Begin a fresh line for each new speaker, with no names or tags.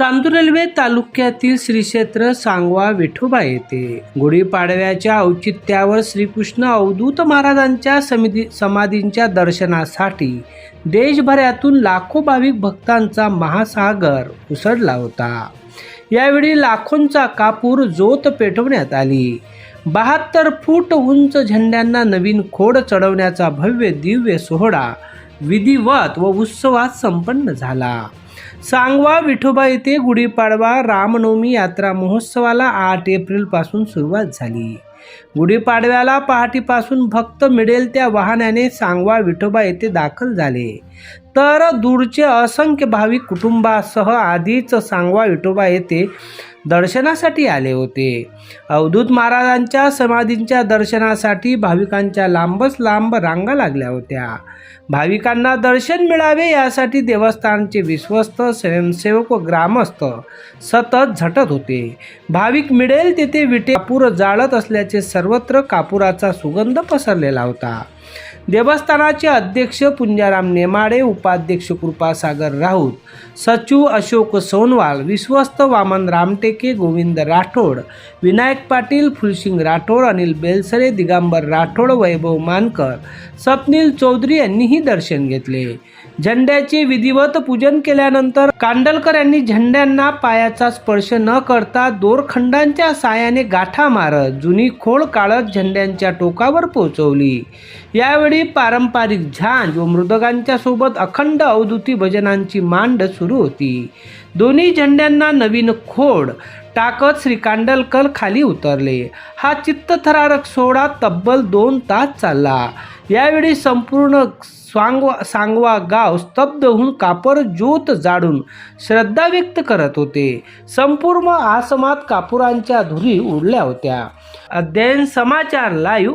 Chandur railway तालुक्यातील श्री क्षेत्र सांगवा विठोबा येथे. गुढीपाडव्याच्या औचित्यावर श्रीकृष्ण अवधूत महाराजांच्या समिती समाधींच्या दर्शनासाठी देशभरातून लाखो भाविक भक्तांचा महासागर उसळला होता. यावेळी लाखोंचा कापूर जोत पेटवण्यात आली. बहात्तर फूट उंच झेंड्यांना नवीन खोड चढवण्याचा भव्य दिव्य सोहळा विधिवत व उत्सवात संपन्न झाला. सांगवा विठोबा येथे गुढीपाडवा रामनवमी यात्रा महोत्सवाला आठ एप्रिलपासून सुरुवात झाली. गुढीपाडव्याला पहाटेपासून भक्त मिळेल त्या वाहनाने सांगवा विठोबा येथे दाखल झाले. तर दूरचे असंख्य भाविक कुटुंबासह आधीच सांगवा विठोबा येथे दर्शनासाठी आले होते. अवधूत महाराजांच्या समाधींच्या दर्शनासाठी भाविकांच्या लांबच लांब रांगा लागल्या होत्या. भाविकांना दर्शन मिळावे यासाठी देवस्थानचे विश्वस्त स्वयंसेवक व ग्रामस्थ सतत झटत होते. भाविक मिळेल तेथे विटे कापूर जाळत असल्याचे सर्वत्र कापुराचा सुगंध पसरलेला होता. देवस्थानाचे अध्यक्ष पुंजाराम नेमाडे उपाध्यक्ष कृपासागर राऊत सचिव अशोक सोनवाल विश्वस्त वामन रामटेके गोविंद राठोड विनायक पाटील फुलसिंग राठोड अनिल बेलसरे दिगंबर राठोड वैभव मानकर स्वप्नील चौधरी यांनीही दर्शन घेतले. झेंड्याचे विधिवत पूजन केल्यानंतर कांडलकर यांनी झेंड्यांना पायाचा स्पर्श न करता दोरखंडांच्या सायाने गाठा मारत जुनी खोड काढत झेंड्यांच्या टोकावर पोहोचवली यावेळी पारंपरिक झांज व मृदगांच्या सोबत अखंड अवधूती भजनांची मांड सुरू होती. दोन्ही झेंड्यांना नवीन खोड टाकत श्रीकांडलकल खाली उतरले. हा चित्तथरारक सोहळा तब्बल दोन तास चालला. यावेळी संपूर्ण सांगवा सांगवा गाव स्तब्ध होऊन कापर ज्योत जाडून श्रद्धा व्यक्त करत होते. संपूर्ण आसमात कापुरांच्या धुरी उडल्या होत्या. अध्ययन समाचार लाईव्ह